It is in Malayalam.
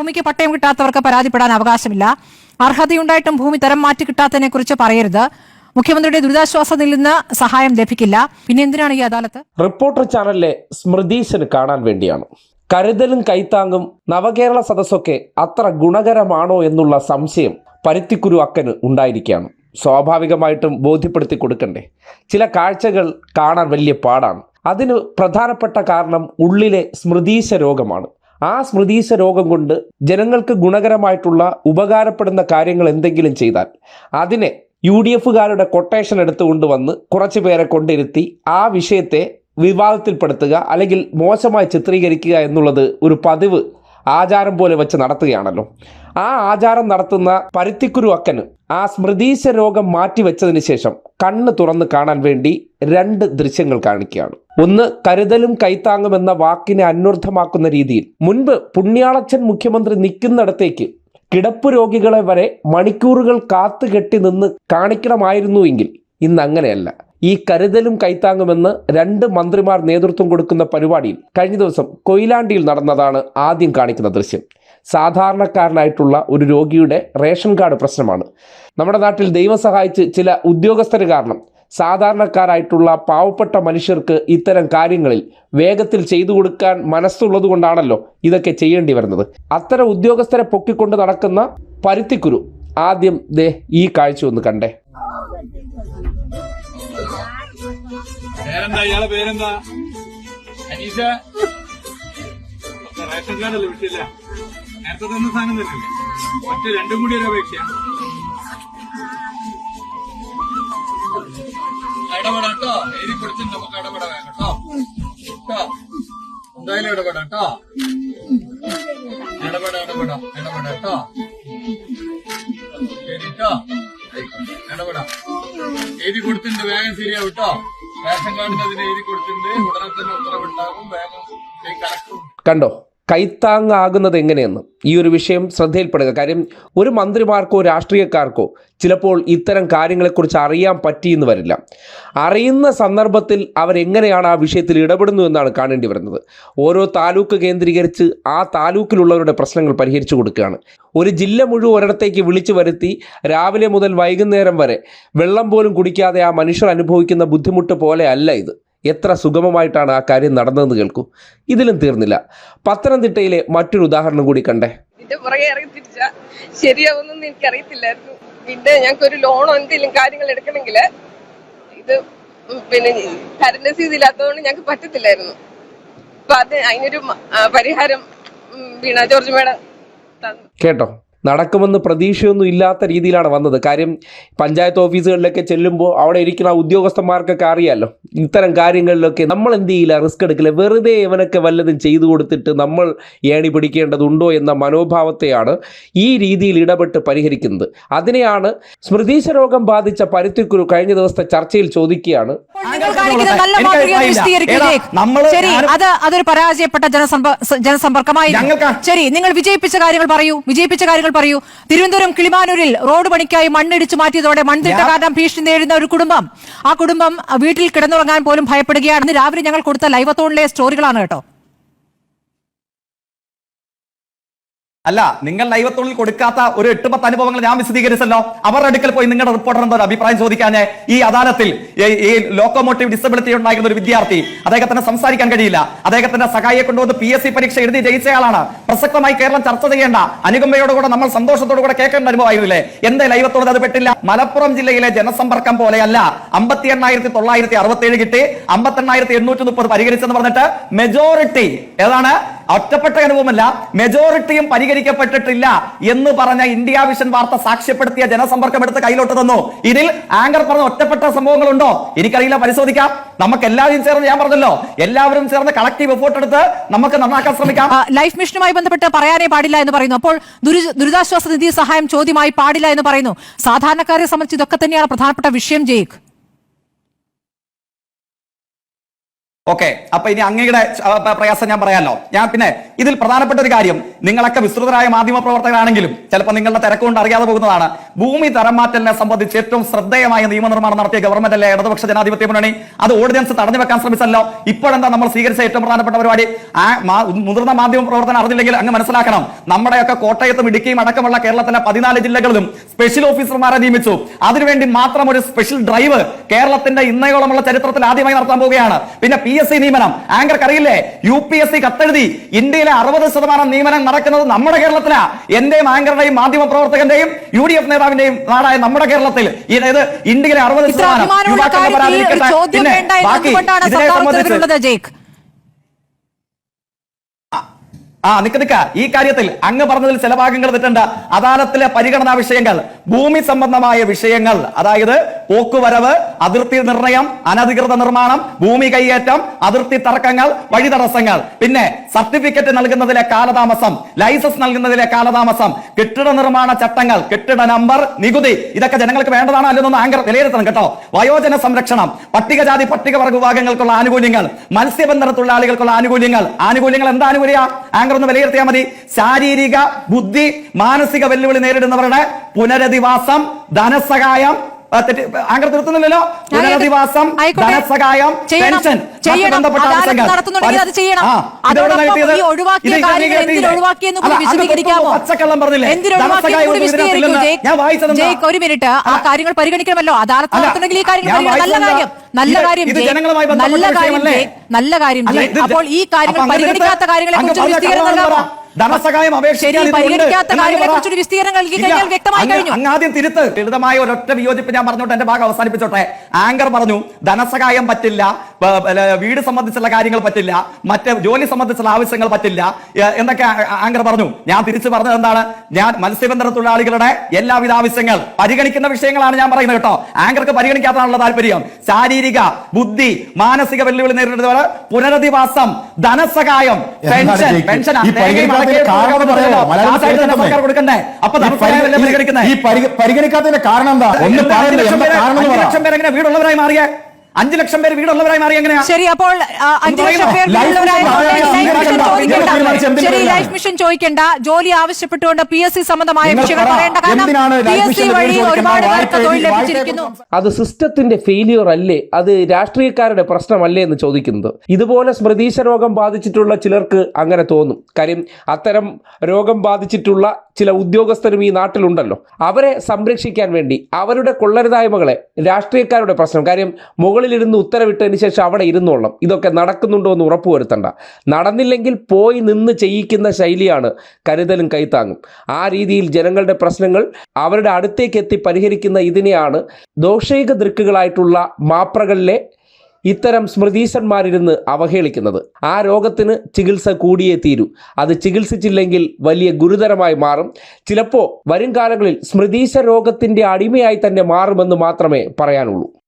ഭൂമിക്ക് പട്ടയം കിട്ടാത്തവർക്ക് പരാതിപ്പെടാൻ അവകാശമില്ല. അർഹതയുണ്ടായിട്ടും ഭൂമി തരം മാറ്റി കിട്ടാത്തതിനെ കുറിച്ച് പറയരുത്. മുഖ്യമന്ത്രിയുടെ ദുരിതാശ്വാസ നിധിയിൽ നിന്ന് സഹായം ലഭിക്കില്ല. പിന്നെ എന്തിനാണ് ഈ അദാലത്ത്? റിപ്പോർട്ടർ ചാനലിലെ സ്മൃതീശന് കാണാൻ വേണ്ടിയാണ്. കരുതലും കൈത്താങ്ങും നവകേരള സദസ്സൊക്കെ അത്ര ഗുണകരമാണോ എന്നുള്ള സംശയം പരുത്തിക്കുരു അക്കന് ഉണ്ടായിരിക്കുകയാണ്. സ്വാഭാവികമായിട്ടും ബോധ്യപ്പെടുത്തി കൊടുക്കണ്ടേ. ചില കാഴ്ചകൾ കാണാൻ വലിയ പാടാണ്. അതിന് പ്രധാനപ്പെട്ട കാരണം ഉള്ളിലെ സ്മൃതീശ രോഗമാണ്. ആ സ്മൃതീശ രോഗം കൊണ്ട് ജനങ്ങൾക്ക് ഗുണകരമായിട്ടുള്ള ഉപകാരപ്പെടുന്ന കാര്യങ്ങൾ എന്തെങ്കിലും ചെയ്താൽ അതിനെ യു ഡി എഫുകാരുടെ കൊട്ടേഷൻ എടുത്തുകൊണ്ട് വന്ന് കുറച്ച് പേരെ കൊണ്ടിരുത്തി ആ വിഷയത്തെ വിവാദത്തിൽപ്പെടുത്തുക അല്ലെങ്കിൽ മോശമായി ചിത്രീകരിക്കുക എന്നുള്ളത് ഒരു പതിവ് ആചാരം പോലെ വെച്ച് നടത്തുകയാണല്ലോ. ആ ആചാരം നടത്തുന്ന പരുത്തിക്കുരു അക്കന് ആ സ്മൃതീശ രോഗം മാറ്റിവെച്ചതിന് ശേഷം കണ്ണ് തുറന്ന് കാണാൻ വേണ്ടി രണ്ട് ദൃശ്യങ്ങൾ കാണിക്കുകയാണ്. ഒന്ന് കരുതലും കൈത്താങ്ങും എന്ന വാക്കിനെ അന്വർത്ഥമാക്കുന്ന രീതിയിൽ. മുൻപ് പുണ്യാളച്ചൻ മുഖ്യമന്ത്രി നിൽക്കുന്നിടത്തേക്ക് കിടപ്പ് രോഗികളെ വരെ മണിക്കൂറുകൾ കാത്തു കെട്ടി നിന്ന് കാണിക്കണമായിരുന്നുവെങ്കിൽ ഇന്ന് അങ്ങനെയല്ല. ഈ കരുതലും കൈത്താങ്ങുമെന്ന് രണ്ട് മന്ത്രിമാർ നേതൃത്വം കൊടുക്കുന്ന പരിപാടിയിൽ കഴിഞ്ഞ ദിവസം കൊയിലാണ്ടിയിൽ നടന്നതാണ് ആദ്യം കാണിക്കുന്ന ദൃശ്യം. സാധാരണക്കാരനായിട്ടുള്ള ഒരു രോഗിയുടെ റേഷൻ കാർഡ് പ്രശ്നമാണ്. നമ്മുടെ നാട്ടിൽ ദൈവം സഹായിച്ച് ചില ഉദ്യോഗസ്ഥർ കാരണം സാധാരണക്കാരായിട്ടുള്ള പാവപ്പെട്ട മനുഷ്യർക്ക് ഇത്തരം കാര്യങ്ങളിൽ വേഗത്തിൽ ചെയ്തു കൊടുക്കാൻ മനസ്സുള്ളത് കൊണ്ടാണല്ലോ ഇതൊക്കെ ചെയ്യേണ്ടി വരുന്നത്. അത്തരം ഉദ്യോഗസ്ഥരെ പൊക്കിക്കൊണ്ട് നടക്കുന്ന പരുത്തിക്കുരു ആദ്യം ദേ ഈ കാഴ്ച ഒന്ന് കണ്ടേ. പേരെന്താ? പേരെന്താ? സാധനം ഒറ്റ രണ്ടും കൂടി ഒരു അപേക്ഷ ഇടപെടാം കേട്ടോ എഴുതി കൊടുത്തിട്ട് നമുക്ക് ഇടപെടാം കേട്ടോ. കേട്ടോ? എന്തായാലും ഇടപെടാം കേട്ടോ ഇടപെടാം ഇടപെടാം ഇടപെടാം കേട്ടോ. ശരി കേട്ടോ. എഴുതി കൊടുത്തിട്ടുണ്ട് വേഗം ശരിയാവും കേട്ടോ റേഷൻ കാർഡിന് അതിന് എഴുതി കൊടുത്തിട്ടുണ്ട്. ഉടനെ തന്നെ ഉത്തരവുണ്ടാകും. വേഗം കണക്ട് കണ്ടോ? കൈത്താങ്ങാകുന്നത് എങ്ങനെയെന്ന് ഈ ഒരു വിഷയം ശ്രദ്ധയിൽപ്പെടുക. കാര്യം ഒരു മന്ത്രിമാർക്കോ രാഷ്ട്രീയക്കാർക്കോ ചിലപ്പോൾ ഇത്തരം കാര്യങ്ങളെക്കുറിച്ച് അറിയാൻ പറ്റിയെന്ന് വരില്ല. അറിയുന്ന സന്ദർഭത്തിൽ അവരെങ്ങനെയാണ് ആ വിഷയത്തിൽ ഇടപെടുന്നു എന്നാണ് കാണേണ്ടി വരുന്നത്. ഓരോ താലൂക്ക് കേന്ദ്രീകരിച്ച് ആ താലൂക്കിലുള്ളവരുടെ പ്രശ്നങ്ങൾ പരിഹരിച്ചു കൊടുക്കുകയാണ്. ഒരു ജില്ല മുഴുവൻ ഒരിടത്തേക്ക് വിളിച്ചു വരുത്തി രാവിലെ മുതൽ വൈകുന്നേരം വരെ വെള്ളം പോലും കുടിക്കാതെ ആ മനുഷ്യർ അനുഭവിക്കുന്ന ബുദ്ധിമുട്ട് പോലെ അല്ല ഇത്. എത്ര സുഗമമായിട്ടാണ് ആ കാര്യം നടന്നതെന്ന് കേൾക്കൂ. ഇതിലും തീർന്നില്ല. പത്തനംതിട്ടയിലെ മറ്റൊരു ഉദാഹരണം കൂടി കണ്ടേ. ശരിയാവുന്നൊന്നും എനിക്ക് അറിയത്തില്ലായിരുന്നു പിന്നെ ഞങ്ങൾക്ക് ഒരു ലോണോ എന്തെങ്കിലും കാര്യങ്ങൾ എടുക്കണമെങ്കിൽ ഇത് പിന്നെ കറണ്ട് ഇതില്ലാത്തതുകൊണ്ട് ഞങ്ങൾക്ക് പറ്റത്തില്ലായിരുന്നു. അപ്പൊ അത് അതിനൊരു പരിഹാരം വീണ ജോർജ് മേഡം കേട്ടോ? നടക്കുമെന്ന് പ്രതീക്ഷയൊന്നും ഇല്ലാത്ത രീതിയിലാണ് വന്നത്. കാര്യം പഞ്ചായത്ത് ഓഫീസുകളിലൊക്കെ ചെല്ലുമ്പോൾ അവിടെ ഇരിക്കുന്ന ആ ഉദ്യോഗസ്ഥന്മാർക്കൊക്കെ അറിയാമല്ലോ ഇത്തരം കാര്യങ്ങളിലൊക്കെ നമ്മൾ എന്ത് ചെയ്യില്ല റിസ്ക് എടുക്കില്ല. വെറുതെ ഇവനൊക്കെ വല്ലതും ചെയ്തു കൊടുത്തിട്ട് നമ്മൾ ഏണി പിടിക്കേണ്ടതുണ്ടോ എന്ന മനോഭാവത്തെയാണ് ഈ രീതിയിൽ ഇടപെട്ട് പരിഹരിക്കുന്നത്. അതിനെയാണ് സ്മൃതീശ രോഗം ബാധിച്ച പരുത്തിക്കുരു കഴിഞ്ഞ ദിവസത്തെ ചർച്ചയിൽ ചോദിക്കുകയാണ്. ശരി അത് അതൊരു പരാജയപ്പെട്ട ജനസമ്പർക്കമായി ശരി നിങ്ങൾ വിജയിപ്പിച്ച കാര്യങ്ങൾ പറയൂ. വിജയിപ്പിച്ച കാര്യങ്ങൾ പറയൂ തിരുവനന്തപുരം കിളിമാനൂരിൽ റോഡ് പണിക്കായി മണ്ണിടിച്ചു മാറ്റിയതോടെ മൺതിട്ട ഞാൻ- കാരണം ഭീഷണി നേരിടുന്ന ഒരു കുടുംബം. ആ കുടുംബം വീട്ടിൽ കിടന്നുറങ്ങാൻ പോലും ഭയപ്പെടുകയാണ് രാവിലെ ഞങ്ങൾ കൊടുത്ത ലൈവത്തോണിലെ സ്റ്റോറികളാണ് കേട്ടോ. അല്ല നിങ്ങൾ ലൈവത്തോളിൽ കൊടുക്കാത്ത ഒരു എട്ട് പത്ത് അനുഭവങ്ങൾ ഞാൻ വിശദീകരിച്ചല്ലോ. അവരുടെ അടുക്കൽ പോയി നിങ്ങളുടെ റിപ്പോർട്ടർ എന്തോ അഭിപ്രായം ചോദിക്കാൻ ഈ അദാലത്തിൽ ഈ- ലോക്കോമോട്ടീവ് ഡിസബിലിറ്റി ഉണ്ടായിരുന്ന ഒരു വിദ്യാർത്ഥി അദ്ദേഹത്തിന് സംസാരിക്കാൻ കഴിയില്ല. അദ്ദേഹത്തിന്റെ സഹായിയെ കൊണ്ടുവന്ന് പി എസ് സി പരീക്ഷ എഴുതി ജയിച്ചയാളാണ്. പ്രസക്തമായി കേരളം ചർച്ച ചെയ്യേണ്ട അനുകമ്പയോട് കൂടെ നമ്മൾ സന്തോഷത്തോടു കൂടെ കേൾക്കേണ്ട അനുഭവമായിരുന്നില്ലേ? എന്റെ ലൈവത്തോട് അത് പെട്ടില്ല? മലപ്പുറം ജില്ലയിലെ ജനസമ്പർക്കം പോലെയല്ല. അമ്പത്തി എണ്ണായിരത്തി തൊള്ളായിരത്തി അറുപത്തി ഏഴ് കിട്ടി. അമ്പത്തി എണ്ണായിരത്തി എണ്ണൂറ്റി മുപ്പത് പരിഹരിച്ചെന്ന് പറഞ്ഞിട്ട് മെജോറിറ്റി ഏതാണ്? ഒറ്റപ്പെട്ട അനുഭവമല്ല മെജോറിറ്റിയും പരിഹരിക്കപ്പെട്ടിട്ടില്ല എന്ന് പറഞ്ഞ ഇന്ത്യ വിഷൻ വാർത്ത സാക്ഷ്യപ്പെടുത്തിയ ജനസമ്പർക്കം എടുത്ത് കയ്യിലോട്ട് തന്നു. ഇതിൽ ആങ്കർ പറഞ്ഞ ഒറ്റപ്പെട്ട സംഭവങ്ങളുണ്ടോ? എനിക്കറിയില്ല പരിശോധിക്കാം. നമുക്ക് എല്ലാവരും ചേർന്ന് ഞാൻ പറഞ്ഞല്ലോ എല്ലാവരും ചേർന്ന് കളക്ടീവ് എഫോർട്ട് എടുത്ത് നമുക്ക് നന്നാക്കാൻ ശ്രമിക്കാം. ലൈഫ് മിഷനുമായി ബന്ധപ്പെട്ട് പറയാനേ പാടില്ല എന്ന് പറയുന്നു. അപ്പോൾ ദുരി- ദുരിതാശ്വാസ നിധി സഹായം ചോദ്യമായി പാടില്ല എന്ന് പറയുന്നു. സാധാരണക്കാരെ സംബന്ധിച്ച് ഇതൊക്കെ തന്നെയാണ് പ്രധാനപ്പെട്ട വിഷയം ജയിക്ക്. ഓക്കെ അപ്പൊ ഇനി അങ്ങയുടെ പ്രയാസം ഞാൻ പറയാമല്ലോ ഞാൻ പിന്നെ ഇതിൽ പ്രധാനപ്പെട്ട ഒരു കാര്യം നിങ്ങളൊക്കെ വിസ്തൃതരായ മാധ്യമ പ്രവർത്തകരാണെങ്കിലും ചിലപ്പോൾ നിങ്ങളുടെ തിരക്കുകൊണ്ട് അറിയാതെ പോകുന്നതാണ്. ഭൂമി തരം മാറ്റലിനെ സംബന്ധിച്ച് ഏറ്റവും ശ്രദ്ധേയമായ നിയമനിർമ്മാണം നടത്തിയ ഗവൺമെന്റ് അല്ലേ ഇടതുപക്ഷ ജനാധിപത്യ മുന്നണി? അത് ഓർഡിനൻസ് തടഞ്ഞു വെക്കാൻ ശ്രമിച്ചല്ലോ. ഇപ്പോഴെന്താ നമ്മൾ സ്വീകരിച്ച ഏറ്റവും പ്രധാനപ്പെട്ട പരിപാടി? ആ മുതിർന്ന മാധ്യമ പ്രവർത്തനം അറിഞ്ഞില്ലെങ്കിൽ അങ്ങ് മനസ്സിലാക്കണം. നമ്മുടെയൊക്കെ കോട്ടയത്തും ഇടുക്കിയും അടക്കമുള്ള കേരളത്തിലെ പതിനാല് ജില്ലകളിലും സ്പെഷ്യൽ ഓഫീസർമാരെ നിയമിച്ചു. അതിനുവേണ്ടി മാത്രം ഒരു സ്പെഷ്യൽ ഡ്രൈവ് കേരളത്തിന്റെ ഇന്നയോളമുള്ള ചരിത്രത്തിൽ ആദ്യമായി നടത്താൻ പോവുകയാണ്. പിന്നെ പി എസ് സി നിയമനം. ആങ്കർക്ക് അറിയില്ലേ? യു പി എസ് സി കത്തെഴുതി ഇന്ത്യയിലെ അറുപത് ശതമാനം നിയമനം നടക്കുന്നത് നമ്മുടെ കേരളത്തിലാ. എന്റെയും ആങ്കറുടെയും മാധ്യമ പ്രവർത്തകന്റെയും യു ഡി എഫ് നേതാവിന്റെയും നാടായ നമ്മുടെ കേരളത്തിൽ. ഇന്ത്യയിലെ അറുപത് ശതമാനം യുവാക്കളുടെ പിന്നെ ബാക്കി എന്നതുകൊണ്ടാണ് ഇതിനെ സംബന്ധിച്ച് ഉത്തരവിലുള്ളത് ജയ്ക്ക് ആ നിക്ക് നിക്ക. ഈ കാര്യത്തിൽ അങ്ങ് പറഞ്ഞതിൽ ചില ഭാഗങ്ങൾ തെറ്റുണ്ട്. അദാലത്തിലെ പരിഗണനാ വിഷയങ്ങൾ ഭൂമി സംബന്ധമായ വിഷയങ്ങൾ അതായത് പോക്കുവരവ് അതിർത്തി നിർണയം അനധികൃത നിർമ്മാണം ഭൂമി കൈയേറ്റം അതിർത്തി തർക്കങ്ങൾ വഴിതടസ്സങ്ങൾ. പിന്നെ സർട്ടിഫിക്കറ്റ് നൽകുന്നതിലെ കാലതാമസം ലൈസൻസ് നൽകുന്നതിലെ കാലതാമസം കെട്ടിട നിർമ്മാണ ചട്ടങ്ങൾ കെട്ടിട നമ്പർ നികുതി ഇതൊക്കെ ജനങ്ങൾക്ക് വേണ്ടതാണോ അല്ലെന്നൊന്ന് ആങ്കർ വിലയിരുത്തണം കേട്ടോ. വയോജന സംരക്ഷണം പട്ടികജാതി പട്ടികവർഗ വിഭാഗങ്ങൾക്കുള്ള ആനുകൂല്യങ്ങൾ മത്സ്യബന്ധന തൊഴിലാളികൾക്കുള്ള ആനുകൂല്യങ്ങൾ. ആനുകൂല്യങ്ങൾ എന്താ ആനുകൂല്യ? ആങ്കർ ഒന്ന് വിലയിരുത്തിയാൽ മതി. ശാരീരിക ബുദ്ധി മാനസിക വെല്ലുവിളി നേരിടുന്നവരുടെ പുനരധിവാസം ധനസഹായം തെറ്റ് ആങ്കർ നിർത്തുന്നില്ലല്ലോ പുനരധിവാസം. ധനസഹായം. പെൻഷൻ ഒരു മിനിറ്റ്. ആ കാര്യങ്ങൾ പരിഗണിക്കണമല്ലോ. അദാലത്ത് അല്ല, നടത്തണമെങ്കിൽ ഈ കാര്യങ്ങൾ നല്ല കാര്യം. നല്ല കാര്യം നല്ല കാര്യം നല്ല കാര്യം അപ്പോൾ ഈ കാര്യങ്ങൾ പരിഗണിക്കാത്ത കാര്യങ്ങളെ കുറിച്ച് വിശദീകരണം നൽകാമോ ധനസഹായം അങ്ങാദ്യം തിരുത്ത്. ലളിതമായ ഒരൊറ്റ വിയോജിപ്പ് ഞാൻ പറഞ്ഞോട്ടെ എന്റെ ഭാഗം അവസാനിപ്പിച്ചോട്ടെ. ആങ്കർ പറഞ്ഞു ധനസഹായം പറ്റില്ല വീട് സംബന്ധിച്ചുള്ള കാര്യങ്ങൾ പറ്റില്ല മറ്റ് ജോലി സംബന്ധിച്ചുള്ള ആവശ്യങ്ങൾ പറ്റില്ല. എന്തൊക്കെ എന്നൊക്കെ ആങ്കർ പറഞ്ഞു. ഞാൻ തിരിച്ചു പറഞ്ഞത് എന്താണ്? ഞാൻ മത്സ്യബന്ധന തൊഴിലാളികളുടെ എല്ലാവിധ ആവശ്യങ്ങൾ പരിഗണിക്കുന്ന വിഷയങ്ങളാണ് ഞാൻ പറയുന്നത് കേട്ടോ. ആങ്കർക്ക് പരിഗണിക്കാത്തതാണുള്ള താല്പര്യം. ശാരീരിക ബുദ്ധി മാനസിക വെല്ലുവിളി നേരിടുന്നവർ പുനരധിവാസം ധനസഹായം പെൻഷൻ പെൻഷൻ പരിഗണിക്കാത്തതിന്റെ കാരണം എന്താ? ഒന്ന് എന്താ ലക്ഷം എന്താ പേര് കാരണം എന്ന് അഞ്ച് പറ. ലക്ഷം പേര് എങ്ങനെ വീടുള്ളവരായി മാറിയ? അഞ്ചു ലക്ഷം പേര് വീടുള്ളവരായി മാറി എങ്ങനെയാ? ശരി അപ്പോൾ അഞ്ചു ലക്ഷം? പേർ വീടുള്ളവരായ മിഷൻ ലൈഫ് മിഷൻ സ്വീകരിക്കണ്ട. ചോദിക്കണ്ട. തീരുമാനിച്ച് എന്തിന് ശരി വരികയാണ്? ലൈഫ് മിഷൻ ചോദിക്കണ്ട. ജോലി ആവശ്യപ്പെട്ടുകൊണ്ട് പി എസ് സി സംബന്ധമായ വിഷയങ്ങൾ പറ. പറയേണ്ട കാരണം പി എസ് സി വഴി ഒരുപാട് പേർക്ക് തൊഴിൽ ലഭിച്ചിരിക്കുന്നു. അത് സിസ്റ്റത്തിന്റെ ഫെയിലിയർ അല്ലേ? അത് രാഷ്ട്രീയക്കാരുടെ പ്രശ്നമല്ലേ എന്ന് ചോദിക്കുന്നത്. ഇതുപോലെ സ്മൃതീശ രോഗം ബാധിച്ചിട്ടുള്ള ചിലർക്ക് അങ്ങനെ തോന്നും. കാര്യം അത്തരം രോഗം ബാധിച്ചിട്ടുള്ള ചില ഉദ്യോഗസ്ഥരും ഈ നാട്ടിലുണ്ടല്ലോ. അവരെ സംരക്ഷിക്കാൻ വേണ്ടി അവരുടെ കൊള്ളരുതായ്മകളെ രാഷ്ട്രീയക്കാരുടെ പ്രശ്നം. കാര്യം മുകളിലിരുന്ന് ഉത്തരവിട്ടതിന് ശേഷം അവിടെ ഇരുന്നോളണം. ഇതൊക്കെ നടക്കുന്നുണ്ടോ എന്ന് ഉറപ്പുവരുത്തണ്ട. നടന്നില്ലെങ്കിൽ പോയി നിന്ന് ചെയ്യിക്കുന്ന ശൈലിയാണ് കരുതലും കൈത്താങ്ങും. ആ രീതിയിൽ ജനങ്ങളുടെ പ്രശ്നങ്ങൾ അവരുടെ അടുത്തേക്ക് എത്തി പരിഹരിക്കുന്ന ഇതിനെയാണ് ദോഷൈക ദൃക്കുകളായിട്ടുള്ള മാപ്രകളിലെ ഇത്തരം സ്മൃതീശന്മാരിരുന്ന് അവഹേളിക്കുന്നത്. ആ രോഗത്തിന് ചികിത്സ കൂടിയേ തീരൂ. അത് ചികിത്സിച്ചില്ലെങ്കിൽ വലിയ ഗുരുതരമായി മാറും. ചിലപ്പോൾ വരും കാലങ്ങളിൽ സ്മൃതീശ രോഗത്തിന്റെ അടിമയായി തന്നെ മാറുമെന്ന് മാത്രമേ പറയാനുള്ളൂ.